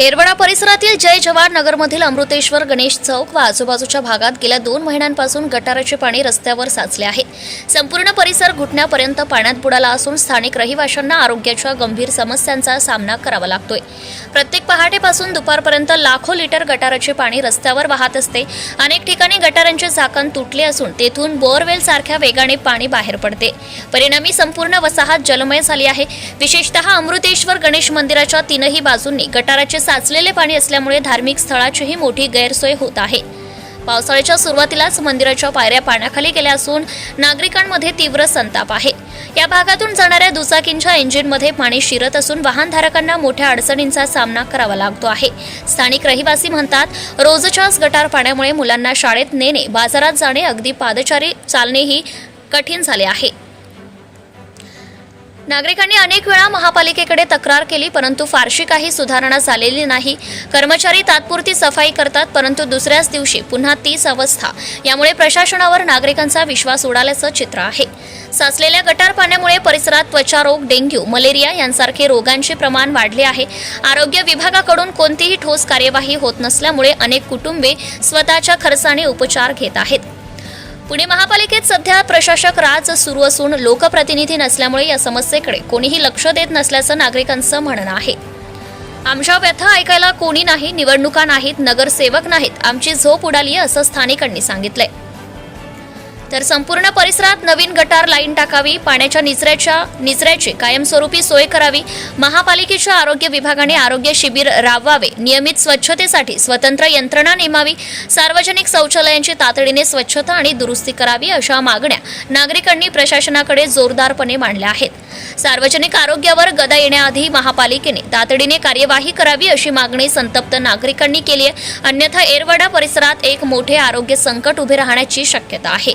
येरवडा परिसरातील जय जवान नगरमधील अमृतेश्वर गणेश चौक व आजूबाजूच्या भागात गेल्या दोन महिन्यांपासून गटाराचे पाणी रस्त्यावर साचले आहे. संपूर्ण परिसर घुटण्यापर्यंत पाण्यात बुडाला असून स्थानिक रहिवाशांना आरोग्याच्या गंभीर समस्यांचा सामना करावा लागतोय. प्रत्येक पहाटेपासून दुपारपर्यंत लाखो लिटर गटाराचे पाणी रस्त्यावर वाहत असते. अनेक ठिकाणी गटारांचे झाकण तुटले असून तेथून बोअरवेल सारख्या वेगाने पाणी बाहेर पडते. परिणामी संपूर्ण वसाहत जलमय झाली आहे. विशेषतः अमृतेश्वर गणेश मंदिराच्या तीनही बाजूंनी गटाराचे साचलेले पाणी असल्यामुळे धार्मिक स्थळाचीही मोठी गैरसोय होत आहे. पावसाळ्याच्या सुरुवातीलाच मंदिराच्या पायऱ्या पाण्याखाली गेल्या असून नागरिकांमध्ये तीव्र संताप आहे. या भागातून जाणाऱ्या दुचाकींच्या इंजिनमध्ये पाणी शिरत असून वाहनधारकांना मोठ्या अडचणींचा सामना करावा लागतो आहे. स्थानिक रहिवासी म्हणतात रोजच्याच गटार पाण्यामुळे मुलांना शाळेत नेणे बाजारात जाणे अगदी पादचारी चालणेही कठीण झाले आहे. नागरिकांनी अनेक वेळा महापालिकेकडे तक्रार केली परंतु फारशी काही सुधारणा झालेली नाही. कर्मचारी तात्पुरती सफाई करतात परंतु दुसऱ्याच दिवशी पुन्हा तीच अवस्था. यामुळे प्रशासनावर नागरिकांचा विश्वास उडाल्याचं चित्र आहे. साचलेल्या गटार पाण्यामुळे परिसरात त्वचारोग डेंग्यू मलेरिया यांसारखे रोगांचे प्रमाण वाढले आहे. आरोग्य विभागाकडून कोणतीही ठोस कार्यवाही होत नसल्यामुळे अनेक कुटुंबे स्वतःच्या खर्चाने उपचार घेत आहेत. पुणे महापालिकेत सध्या प्रशासक राज सुरू असून लोकप्रतिनिधी नसल्यामुळे या समस्येकडे कोणीही लक्ष देत नसल्याचं नागरिकांचं म्हणणं आहे. आमच्या व्यथा ऐकायला कोणी नाही निवडणुका नाहीत नगरसेवक नाहीत आमची झोप उडाली असं स्थानिकांनी सांगितलंय. तर संपूर्ण परिसरात नवीन गटार लाईन टाकावी पाण्याच्या निचऱ्याच्या निचऱ्याची कायमस्वरूपी सोय करावी महापालिकेच्या आरोग्य विभागाने आरोग्य शिबिर राबवावे नियमित स्वच्छतेसाठी स्वतंत्र यंत्रणा नेमावी सार्वजनिक शौचालयांची तातडीने स्वच्छता आणि दुरुस्ती करावी अशा मागण्या नागरिकांनी प्रशासनाकडे जोरदारपणे मांडल्या आहेत. सार्वजनिक आरोग्यावर गदा येण्याआधी महापालिकेने तातडीने कार्यवाही करावी अशी मागणी संतप्त नागरिकांनी केली आहे. अन्यथा एरवाडा परिसरात एक मोठे आरोग्य संकट उभे राहण्याची शक्यता आहे.